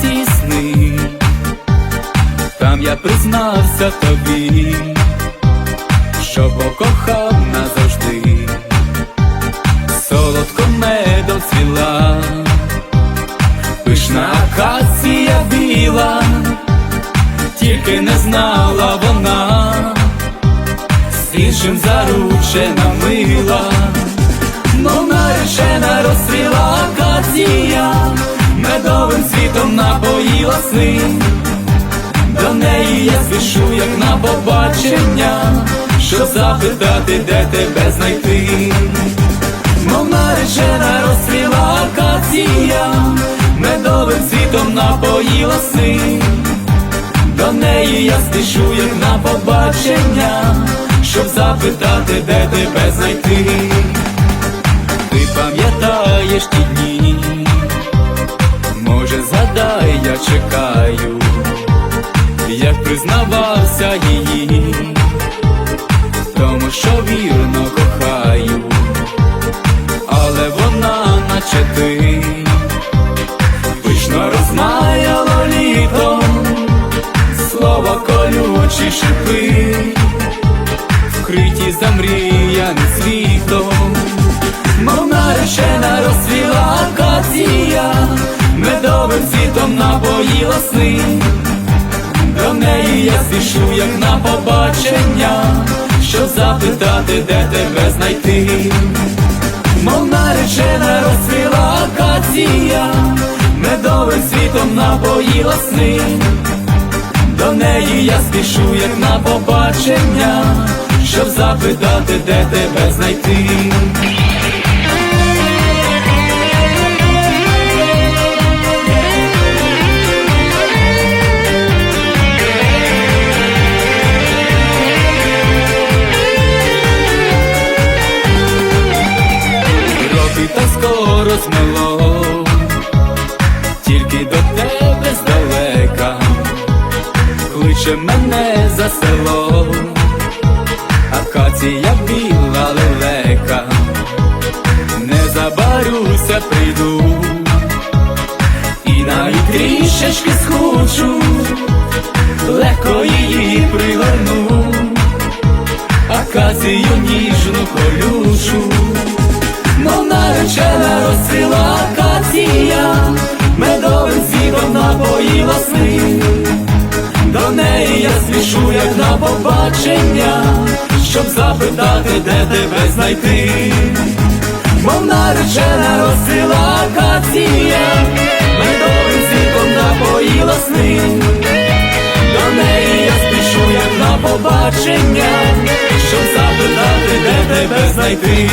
ці сни, там я признався тобі, що покохав назавжди, солодко медом цвіла, пишна акація біла, тільки не знала вона, з іншим заручена мила, но наречена розстріла акація сни. До неї я спішу, як на побачення, щоб запитати, де тебе знайти. Мов наречена розстріла акація, медовим світом напоїла сни. До неї я спішу, як на побачення, щоб запитати, де тебе знайти. Ти пам'ятаєш ті дні, чекаю. Як признавався її, тому що вірно кохаю, але вона, наче ти, пишно розмаяло літом, слова колючі шипи, вкриті замріяним світом, напоїла сни. До неї я спішу, як на побачення, щоб запитати, де тебе знайти. Мов наречена розцвіла акація, медовим світом напоїла сни. До неї я спішу, як на побачення, щоб запитати, де тебе знайти. Скоро тільки до тебе здалека, кличе мене за село, акація біла лелека, не забарюся, прийду, і навіть трішечки схочу, легко її пригорну, акацію ніжну колючу мов наречена розцвіла акація, медовим світом напоїла сни. До неї я спішу, як на побачення, щоб запитати, де тебе знайти. Мов наречена розцвіла акація, медовим світом напоїла сни. До неї я спішу, як на побачення, щоб запитати, де тебе знайти.